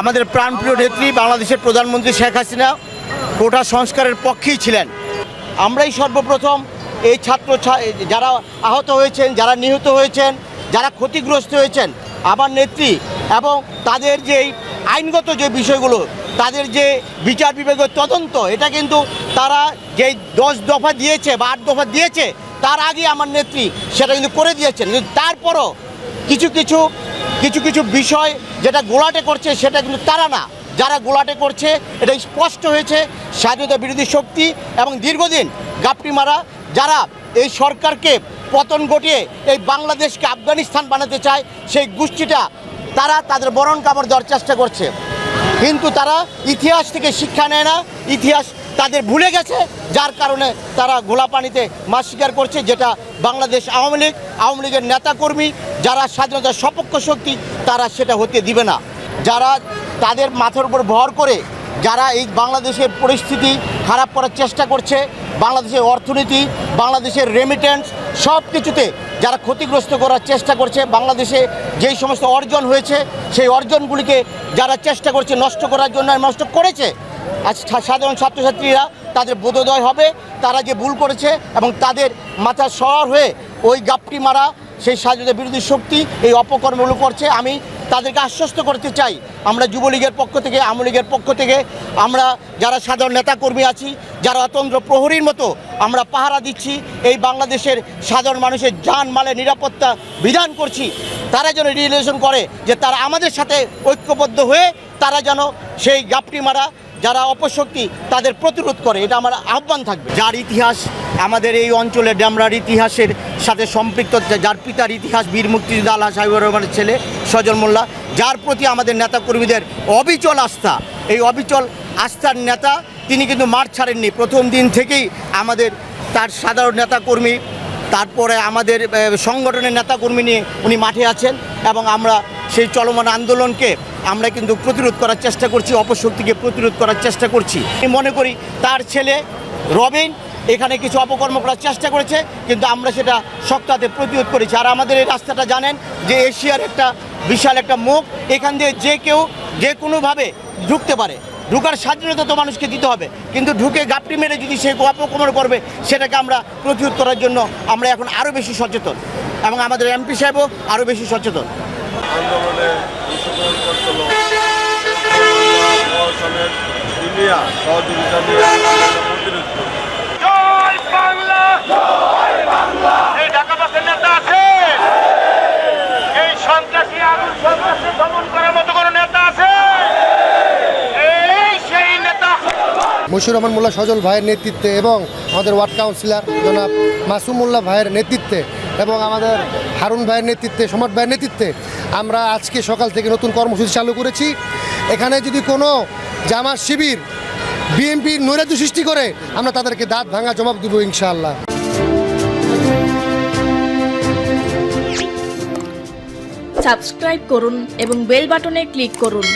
আমাদের প্রাণপ্রিয় নেত্রী বাংলাদেশের প্রধানমন্ত্রী শেখ হাসিনা কোটা সংস্কারের পক্ষেই ছিলেন। আমরাই সর্বপ্রথম এই ছাত্র যারা আহত হয়েছেন, যারা নিহত হয়েছেন, যারা ক্ষতিগ্রস্ত হয়েছেন, আমার নেত্রী এবং তাদের যে আইনগত যে বিষয়গুলো, তাদের যে বিচার বিভাগের তদন্ত, এটা কিন্তু তারা যে দশ দফা দিয়েছে বা আট দফা দিয়েছে, তার আগে আমার নেত্রী সেটা কিন্তু করে দিয়েছেন। কিন্তু তারপরও কিছু কিছু কিছু কিছু বিষয় যেটা গোলাটে করছে সেটা কিন্তু তারা না। যারা গোলাটে করছে এটা স্পষ্ট হয়েছে। স্বাধীনতা বিরোধী শক্তি এবং দীর্ঘদিন গাপটি মারা, যারা এই সরকারকে পতন ঘটিয়ে এই বাংলাদেশকে আফগানিস্তান বানাতে চায়, সেই গোষ্ঠীটা তারা তাদের বরণ কাপড় দেওয়ার চেষ্টা করছে। কিন্তু তারা ইতিহাস থেকে শিক্ষা নেয় না। ইতিহাস তাদের ভুলে গেছে, যার কারণে তারা গোলা পানিতে মাছ শিকার করছে, যেটা বাংলাদেশ আওয়ামী লীগ, আওয়ামী লীগের নেতাকর্মী, যারা স্বাধীনতার সপক্ষ শক্তি, তারা সেটা হতে দিবে না। যারা তাদের মাথার উপর ভর করে, যারা এই বাংলাদেশের পরিস্থিতি খারাপ করার চেষ্টা করছে, বাংলাদেশের অর্থনীতি, বাংলাদেশের রেমিটেন্স সব কিছুতে যারা ক্ষতিগ্রস্ত করার চেষ্টা করছে, বাংলাদেশে যেই সমস্ত অর্জন হয়েছে, সেই অর্জনগুলিকে যারা চেষ্টা করছে নষ্ট করার জন্য নষ্ট করেছে আজ সাধারণ ছাত্রছাত্রীরা তাদের বোধোদয় হবে, তারা যে ভুল করেছে এবং তাদের মাথা সর হয়ে ওই গাপটি মারা, সেই স্বাধীনতা বিরোধী শক্তি, এই অপকর্মগুলো করছে। আমি তাদেরকে আশ্বস্ত করতে চাই, আমরা যুবলীগের পক্ষ থেকে, আওয়ামী লীগের পক্ষ থেকে, আমরা যারা সাধারণ নেতাকর্মী আছি, যারা অতন্ত্র প্রহরীর মতো আমরা পাহারা দিচ্ছি, এই বাংলাদেশের সাধারণ মানুষের যান মালের নিরাপত্তা বিধান করছি, তারা যেন রিলেশন করে যে তারা আমাদের সাথে ঐক্যবদ্ধ হয়ে তারা যেন সেই গাপটি মারা যারা অপশক্তি তাদের প্রতিরোধ করে, এটা আমার আহ্বান থাকবে। যার ইতিহাস আমাদের এই অঞ্চলে ড্যামরার ইতিহাসের সাথে সম্পৃক্ত, যার পিতার ইতিহাস বীর মুক্তিযোদ্ধা আল্লাহ সাহেবুর রহমানের ছেলে সজল মোল্লা, যার প্রতি আমাদের নেতাকর্মীদের অবিচল আস্থা, এই অবিচল আস্থার নেতা, তিনি কিন্তু মাঠ ছাড়েননি। প্রথম দিন থেকেই আমাদের তার সাধারণ নেতাকর্মী তারপরে আমাদের সংগঠনের নেতাকর্মী নিয়ে উনি মাঠে আছেন এবং আমরা সেই চলমান আন্দোলনকে আমরা কিন্তু প্রতিরোধ করার চেষ্টা করছি, অপশক্তিকে প্রতিরোধ করার চেষ্টা করছি। আমি মনে করি তার ছেলে রবিন এখানে কিছু অপকর্ম করার চেষ্টা করেছে, কিন্তু আমরা সেটা শক্তাতে প্রতিরোধ করেছি। আর আমাদের এই রাস্তাটা জানেন যে এশিয়ার একটা বিশাল একটা মুখ, এখান দিয়ে যে কেউ যে কোনোভাবে ঢুকতে পারে। ঢুকার স্বাধীনতা তো মানুষকে দিতে হবে। কিন্তু ঢুকে গাপটি মেরে যদি সে অপকমন করবে, সেটাকে আমরা প্রতিরোধ করার জন্য আমরা এখন আরও বেশি সচেতন এবং আমাদের এমপি সাহেবও আরও বেশি সচেতন। আন্দোলনে সহযোগিতা নিয়ে আন্দোলনে প্রতিরোধ করছে জয় বাংলা জয় বাংলা এই ঢাকা বাসের নেতা আছে এই সন্ত্রাসী আগুন সন্ত্রাসী দমন করার মতো কোনো নেতা আছে এই সেই নেতা মশিউর রহমান মোল্লা সজল ভাইয়ের নেতৃত্বে এবং আমাদের ওয়ার্ড কাউন্সিলর জনাব মাসুম মোল্লা ভাইয়ের নেতৃত্বে এবং আমাদের হারুন ভাইয়ের নেতৃত্বে সম্রাট ভাইয়ের নেতৃত্বে আমরা আজকে সকাল থেকে নতুন কর্মসূচি চালু করেছি। এখানে যদি কোনো জামাত শিবির বিএনপির নৈরাজ্য সৃষ্টি করে, আমরা তাদেরকে দাঁত ভাঙা জবাব দেবো ইনশাআল্লাহ। সাবস্ক্রাইব করুন এবং বেল বাটনে ক্লিক করুন।